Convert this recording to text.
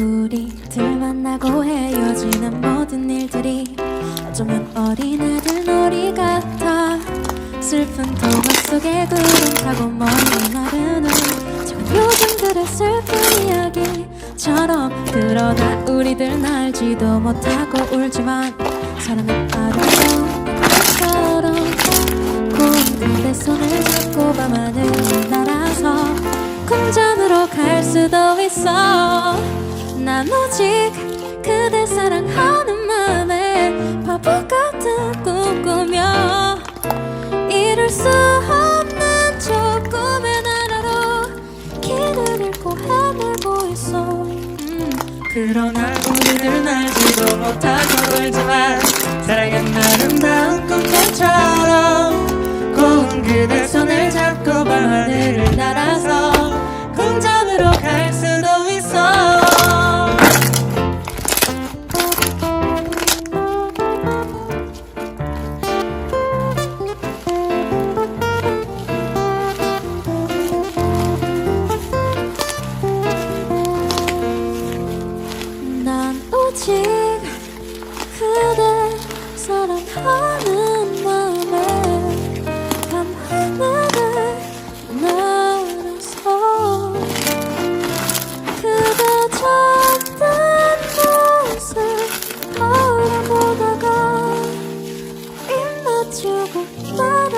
우리들 만나고 헤어지는 모든 일들이 어쩌면 어린애들 놀이 같아. 슬픈 동화 속에 구름 타고 멀리 나르는 작은 요정들의 슬픈 이야기처럼 그러다 우리들 날지도 못하고 울지만 사랑은 아름다운 것처럼 고운 그대 손을 잡고 밤하늘을 날아서 궁전으로 갈 수도 있어 난 오직 그대 사랑하는 마음에 바보 같은 꿈 꾸며 이룰 수 없는 저 꿈의 나라로 길을 잃고 헤매고 있어 음, 그러나 우리들 날지도 못하고 울지만 사랑은 하는 마음에 밤하늘을 날아서 그대 젖든 모습 바라보다가 입맞추고 나.